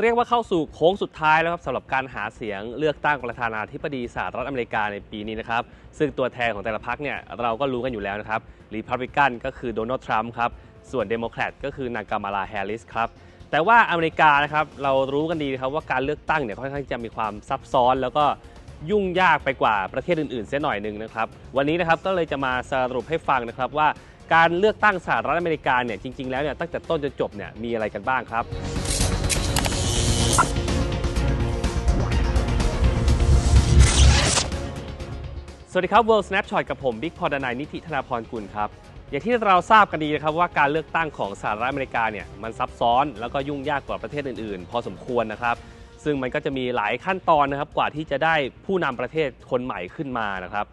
เรียกว่าเข้าสู่โค้งสุดท้ายแล้วครับสำหรับการหาเสียงเลือกตั้งประธานาธิบดีสหรัฐอเมริกาในปีนี้นะครับ ซึ่งตัวแทนของแต่ละพรรคเนี่ยเราก็รู้กันอยู่แล้วนะครับรีพับลิกันก็คือโดนัลด์ทรัมป์ครับ ส่วนเดโมแครตก็คือนางกามาลาแฮร์ริสครับ แต่ว่าอเมริกานะครับเรารู้กันดีนะครับว่าการเลือกตั้งเนี่ยค่อนข้างจะมีความซับซ้อน แล้วก็ยุ่งยากไปกว่าประเทศอื่นๆเสียหน่อยหนึ่งนะครับวันนี้นะครับก็เลยจะมาสรุปให้ฟังนะครับว่าการเลือกตั้งสหรัฐอเมริกาเนี่ยจริงๆแล้วเนี่ยตั้งแต่ต้นจนจบเนี่ยมีอะไรกันบ้างครับ สวัสดีครับ World Snapshot กับผม บิ๊กพอดนายนิธิธนาพรกุลครับ อย่างที่เราทราบกันดีนะครับว่าการเลือกตั้งของสหรัฐอเมริกาเนี่ยมันซับซ้อนแล้วก็ยุ่งยากกว่าประเทศอื่นๆ พอสมควรนะครับ ซึ่งมันก็จะมีหลายขั้นตอนนะครับกว่าที่จะได้ผู้นำประเทศคนใหม่ขึ้นมานะครับ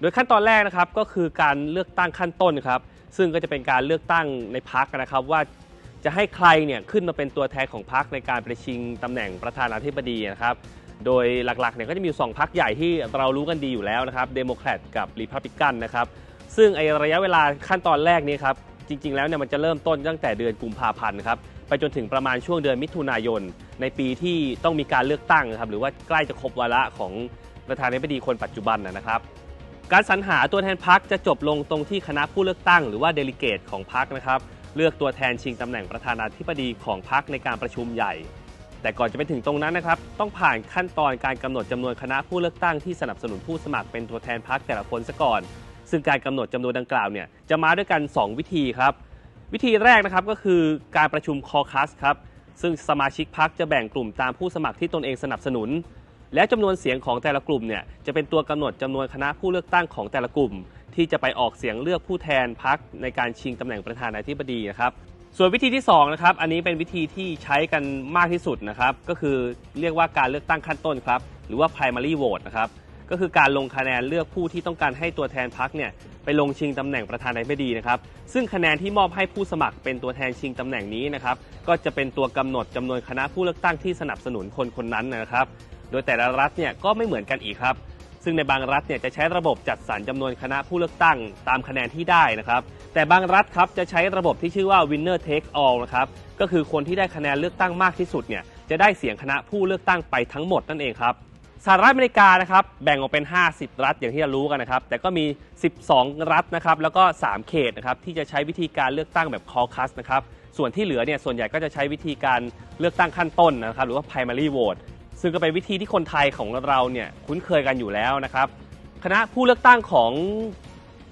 โดยขั้นตอนแรกนะครับก็คือการเลือกตั้งขั้นต้นครับซึ่งก็จะเป็นการเลือกตั้งในพักนะครับว่า จะให้ใครเนี่ยขึ้นมาเป็นตัวแทนของพักในการไปชิงตำแหน่งประธานาธิบดีนะครับ โดยหลักๆเนี่ยก็จะมีสองพักใหญ่ที่เรารู้กันดีอยู่แล้วนะครับเดโมแครตกับรีพับลิกันนะครับ ซึ่งไอระยะเวลาขั้นตอนแรกนี้ครับ จริง ๆ แล้วเนี่ยมันจะเริ่มต้นตั้งแต่เดือนกุมภาพันธ์ครับไปจนถึงประมาณช่วงเดือนมิถุนายน ในปีที่ต้องมีการเลือกตั้งนะครับหรือว่าใกล้จะครบวาระของประธานาธิบดีคนปัจจุบันนะครับการสรรหาตัวแทนพักจะจบลงตรงที่คณะผู้เลือกตั้ง หรือว่าเดลิเกตของพักนะครับ เลือกตัวแทนชิงตำแหน่งประธานาธิบดีของพักในการประชุมใหญ่ แต่ก่อนจะไปถึงตรงนั้นนะครับ ต้องผ่านขั้นตอนการกำหนดจำนวนคณะผู้เลือกตั้งที่สนับสนุนผู้สมัครเป็นตัวแทนพักแต่ละคนซะก่อน ซึ่งการกำหนดจำนวนดังกล่าวเนี่ยจะมาด้วยกัน 2 วิธีครับ วิธีแรกนะครับก็คือการประชุมคอคัสครับซึ่งสมาชิกพักจะแบ่งกลุ่มตามผู้สมัครที่ตนเองสนับสนุน และจำนวนเสียงของแต่ละกลุ่มเนี่ยจะเป็นตัวกำหนดจำนวนคณะผู้เลือกตั้งของแต่ละกลุ่ม ที่จะไปออกเสียงเลือกผู้แทนพักในการชิงตำแหน่งประธานาธิบดีนะครับ ส่วนวิธีที่2นะครับอันนี้เป็นวิธีที่ใช้กันมากที่สุดนะครับ ก็คือเรียกว่าการเลือกตั้งขั้นต้นครับ หรือว่า primary vote นะครับก็คือการลงคะแนนเลือกผู้ที่ต้องการให้ตัวแทนพักเนี่ยไปลงชิงตำแหน่งประธานาธิบดีนะครับ ซึ่งคะแนนที่มอบให้ผู้สมัครเป็นตัวแทนชิงตำแหน่งนี้นะครับ ก็จะเป็นตัวกำหนดจำนวนคณะผู้เลือกตั้งที่สนับสนุนคนคนนั้นนะครับ โดยแต่ละรัฐเนี่ยก็ไม่เหมือนกันอีกครับ ซึ่งในบางรัฐเนี่ยจะใช้ระบบจัดสรรจำนวนคณะผู้เลือกตั้งตามคะแนนที่ได้นะครับ แต่บางรัฐครับจะใช้ระบบที่ชื่อว่า winner take all นะครับ ก็คือคนที่ได้คะแนนเลือกตั้งมากที่สุดเนี่ยจะได้เสียงคณะผู้เลือกตั้งไปทั้งหมดนั่นเองครับสหรัฐอเมริกานะครับแบ่งออกเป็น 50 รัฐอย่างที่เรารู้กันนะครับ แต่ก็มี 12 รัฐนะครับแล้วก็ 3 เขตนะครับที่จะใช้วิธีการเลือกตั้งแบบคอคัสนะครับส่วนที่เหลือเนี่ยส่วนใหญ่ก็จะใช้วิธีการเลือกตั้งขั้นต้นนะครับหรือว่า primary vote ซึ่งก็เป็นวิธีที่คนไทยของเราเนี่ยคุ้นเคยกันอยู่แล้วนะครับ คณะผู้เลือกตั้งของ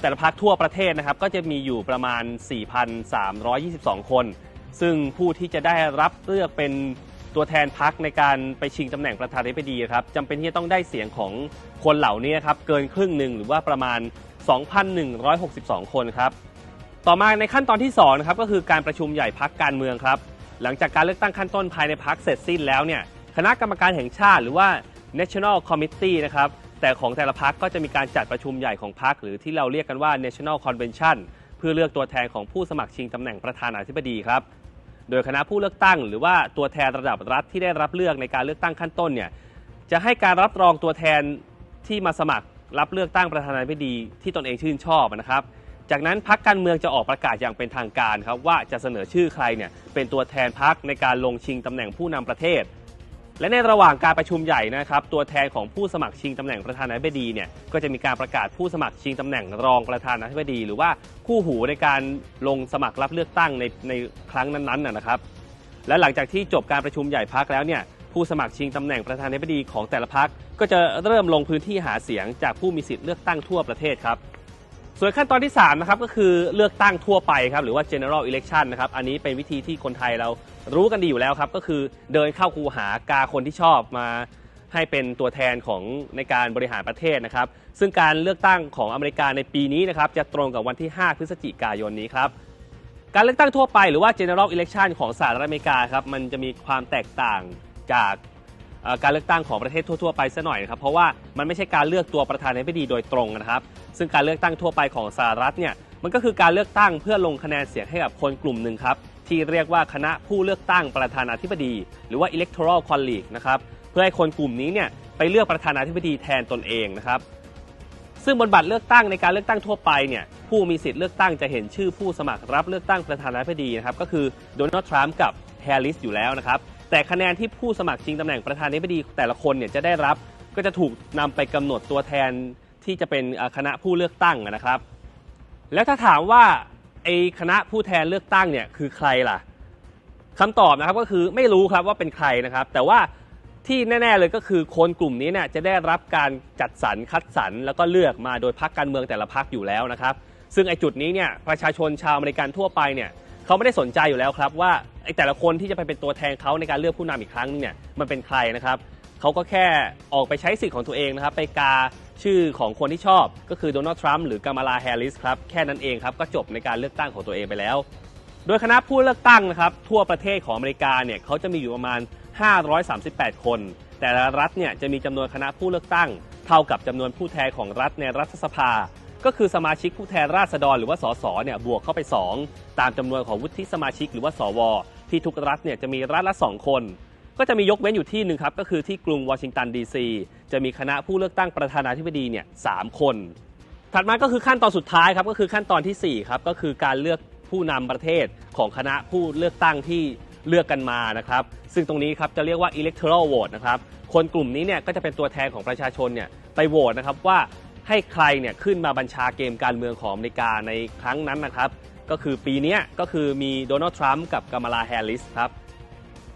แต่ละพรรคทั่วประเทศนะครับ ก็จะมีอยู่ประมาณ 4,322 คน ซึ่งผู้ที่จะได้รับเลือกเป็นตัวแทนพรรคในการไปชิงตำแหน่งประธานาธิบดีครับจำเป็นที่จะต้องได้เสียงของคนเหล่านี้ครับเกินครึ่งหนึ่งหรือว่าประมาณ 2,162 คนครับต่อมาในขั้นตอนที่2นะครับก็คือการประชุมใหญ่พักการเมืองครับ หลังจากการเลือกตั้งขั้นต้นภายในพักเสร็จสิ้นแล้วเนี่ย คณะกรรมการแห่งชาติหรือว่า National Committee นะครับ แต่ของแต่ละพักก็จะมีการจัดประชุมใหญ่ของพักหรือที่เราเรียกกันว่า National Convention เพื่อเลือกตัวแทนของผู้สมัครชิงตำแหน่งประธานาธิบดีครับ โดยคณะผู้เลือกตั้ง หรือว่าตัวแทนระดับรัฐที่ได้รับเลือกในการเลือกตั้งขั้นต้นเนี่ยจะให้การรับรองตัวแทนที่มาสมัครรับเลือกตั้งประธานาธิบดีที่ตนเองชื่นชอบนะครับ จากนั้นพักการเมืองจะออกประกาศอย่างเป็นทางการครับว่าจะเสนอชื่อใครเนี่ยเป็นตัวแทนพักในการลงชิงตำแหน่งผู้นำประเทศ และในระหว่างการประชุมใหญ่นะครับ ตัวแทนของผู้สมัครชิงตำแหน่งประธานาธิบดีเนี่ยก็จะมีการประกาศผู้สมัครชิงตำแหน่งรองประธานาธิบดี หรือว่าคู่หูในการลงสมัครรับเลือกตั้งในในครั้งนั้นๆนะนะครับ และหลังจากที่จบการประชุมใหญ่พักแล้วเนี่ยผู้สมัครชิงตำแหน่งประธานาธิบดีของแต่ละพักก็จะเริ่มลงพื้นที่หาเสียงจากผู้มีสิทธิ์เลือกตั้งทั่วประเทศครับส่วนขั้นตอนที่3นะครับก็คือเลือกตั้งทั่วไปครับหรือว่า general election นะครับอันนี้เป็นวิธีที่คนไทยเรา รู้กันดีอยู่แล้วครับก็คือเดินเข้าคูหากาคนที่ชอบมาให้เป็นตัวแทนของในการบริหารประเทศนะครับ ซึ่งการเลือกตั้งของอเมริกาในปีนี้นะครับจะตรงกับวันที่ 5 พฤศจิกายนนี้ครับการเลือกตั้งทั่วไปหรือว่า general election ของสหรัฐอเมริกาครับมันจะมีความแตกต่างจากการเลือกตั้งของประเทศทั่ว ๆ ไปซะหน่อยนะครับเพราะว่ามันไม่ใช่การเลือกตัวประธานาธิบดีโดยตรงนะครับ ซึ่งการเลือกตั้งทั่วไปของสหรัฐเนี่ยมันก็คือการเลือกตั้งเพื่อลงคะแนนเสียงให้กับคนกลุ่มหนึ่งครับ ที่เรียกว่าคณะผู้เลือกตั้งประธานาธิบดี หรือว่า electoral college นะครับเพื่อให้คนกลุ่มนี้เนี่ยไปเลือกประธานาธิบดีแทนตนเองนะครับซึ่งบนบัตรเลือกตั้งในการเลือกตั้งทั่วไปเนี่ยผู้มีสิทธิ์เลือกตั้งจะเห็นชื่อผู้สมัครรับเลือกตั้งประธานาธิบดีนะครับก็คือโดนัลด์ทรัมป์กับแฮร์ริสอยู่แล้วนะครับแต่คะแนนที่ผู้สมัครชิงตำแหน่งประธานาธิบดีแต่ละคนเนี่ยจะได้รับก็จะถูกนำไปกำหนดตัวแทนที่จะเป็นคณะผู้เลือกตั้งนะครับ แล้วถ้าถามว่า อคณะผู้แทนเลือกตั้งเนี่ยคือใครล่ะคำตอบนะครับก็คือไม่รู้ครับว่าเป็นใครนะครับ แต่ว่าที่แน่ ๆ เลยก็คือคนกลุ่มนี้เนี่ยจะได้รับการจัดสรรคัดสรรแล้วก็เลือกมาโดยพรรคการเมืองแต่ละพรรคอยู่แล้วนะครับ ซึ่งไอ้จุดนี้เนี่ยประชาชนชาวอเมริกันทั่วไปเนี่ยเขาไม่ได้สนใจอยู่แล้วครับว่าไอ้แต่ละคนที่จะไปเป็นตัวแทนเขาในการเลือกผู้นำอีกครั้งนึงเนี่ยมันเป็นใครนะครับเขาก็แค่ออกไปใช้สิทธิ์ของตัวเองนะครับ ไปกา ชื่อของคนที่ชอบก็คือโดนัลด์ทรัมป์หรือกามาลาแฮร์ริสครับแค่นั้นเองครับก็จบในการเลือกตั้งของตัวเองไปแล้ว โดยคณะผู้เลือกตั้งนะครับทั่วประเทศของอเมริกาเนี่ยเขาจะมีอยู่ประมาณ 538 คน แต่ละรัฐเนี่ยจะมีจำนวนคณะผู้เลือกตั้ง เท่ากับจำนวนผู้แทนของรัฐในรัฐสภา ก็คือสมาชิกผู้แทนราษฎรหรือว่าสสเนี่ยบวกเข้าไป 2 ตามจำนวนของวุฒิสมาชิกหรือว่าสว ที่ทุกรัฐเนี่ยจะมีรัฐละ 2 คน ก็จะมียกเว้นอยู่ที่หนึ่งครับ ก็คือที่กรุงวอชิงตันดีซีจะมีคณะผู้เลือกตั้งประธานาธิบดีเนี่ยสามคน ถัดมาก็คือขั้นตอนสุดท้ายครับก็คือขั้นตอนทีสี่4 ครับ ก็คือการเลือกผู้นำประเทศของคณะผู้เลือกตั้งที่เลือกกันมานะครับ ซึ่งตรงนี้ครับจะเรียกว่า electoral vote นะครับ คนกลุ่มนี้เนี่ยก็จะเป็นตัวแทนของประชาชนเนี่ยไปโหวตนะครับว่าให้ใครเนี่ยขึ้นมาบัญชาเกมการเมืองของอเมริกาในครั้งนั้นนะครับ ก็คือปีนี้ก็คือมีโดนัลด์ทรัมป์กับกามาลาแฮร์ริสครับ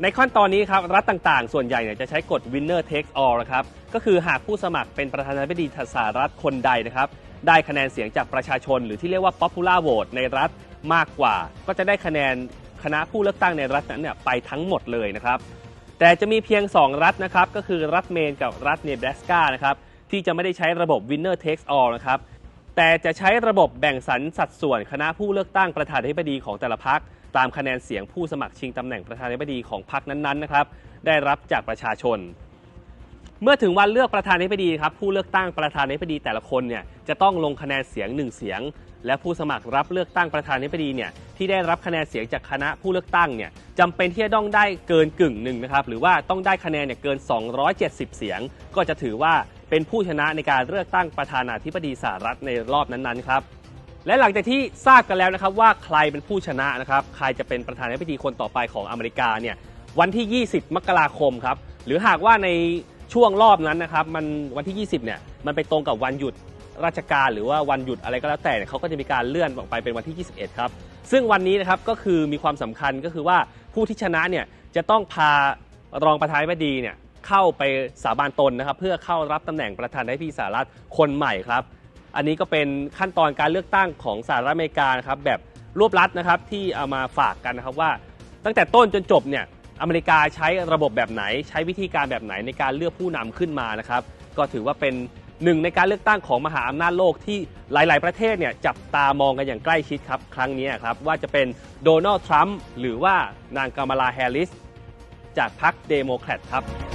ในขั้นตอนนี้ครับรัฐต่างๆ ส่วนใหญ่เนี่ยจะใช้กฎ winner takes all นะครับก็คือหากผู้สมัครเป็นประธานาธิบดีสหรัฐคนใดนะครับได้คะแนนเสียงจากประชาชน หรือที่เรียกว่า popular vote ในรัฐมากกว่า ก็จะได้คะแนนคณะผู้เลือกตั้งในรัฐนั้นเนี่ยไปทั้งหมดเลยนะครับแต่จะมีเพียง 2 รัฐนะครับก็คือรัฐเมนกับรัฐเนบราสกานะครับที่จะไม่ได้ใช้ระบบ winner takes all นะครับแต่จะใช้ระบบแบ่งสรรสัดส่วนคณะผู้เลือกตั้งประธานาธิบดีของแต่ละพรรค ตามคะแนนเสียงผู้สมัครชิงตำแหน่งประธานาธิบดีของพรรคนั้นๆนะครับได้รับจากประชาชน เมื่อถึงวันเลือกประธานาธิบดีครับผู้เลือกตั้งประธานาธิบดีแต่ละคนเนี่ยจะต้องลงคะแนนเสียง 1 เสียง และผู้สมัครรับเลือกตั้งประธานาธิบดีเนี่ยที่ได้รับคะแนนเสียงจากคณะผู้เลือกตั้งเนี่ยจำเป็นที่จะต้องได้เกินกึ่งหนึ่งนะครับหรือว่าต้องได้คะแนนเนี่ยเกิน 270 เสียง ก็จะถือว่าเป็นผู้ชนะในการเลือกตั้งประธานาธิบดีสหรัฐในรอบนั้นๆครับ และหลังจากที่ทราบกันแล้วนะครับว่าใครเป็นผู้ชนะนะครับใครจะเป็นประธานาธิบดีคนต่อไปของอเมริกาเนี่ยวันที่ 20 มกราคมครับหรือหากว่าในช่วงรอบนั้นนะครับมันวันที่ 20เนี่ยมันไปตรงกับวันหยุดราชการหรือว่าวันหยุดอะไรก็แล้วแต่เนี่ยเขาก็จะมีการเลื่อนออกไปเป็นวันที่ 21 ครับ ซึ่งวันนี้นะครับก็คือมีความสำคัญก็คือว่าผู้ที่ชนะเนี่ยจะต้องพารองประธานาธิบดีเนี่ยเข้าไปสาบานตนนะครับ เพื่อเข้ารับตำแหน่งประธานาธิบดีสหรัฐคนใหม่ครับ อันนี้ก็เป็นขั้นตอนการเลือกตั้งของสหรัฐอเมริกานะครับแบบรวบรัดนะครับที่เอามาฝากกันนะครับว่า ตั้งแต่ต้นจนจบเนี่ยอเมริกาใช้ระบบแบบไหน ใช้วิธีการแบบไหนในการเลือกผู้นำขึ้นมานะครับก็ถือว่าเป็นหนึ่งในการเลือกตั้งของมหาอำนาจโลกที่หลาย ๆ ประเทศเนี่ยจับตามองกันอย่างใกล้ชิดครับ ครั้งนี้ครับว่าจะเป็นโดนัลด์ทรัมป์หรือว่านางกามาลาแฮร์ริส จากพรรคเดโมแครตครับ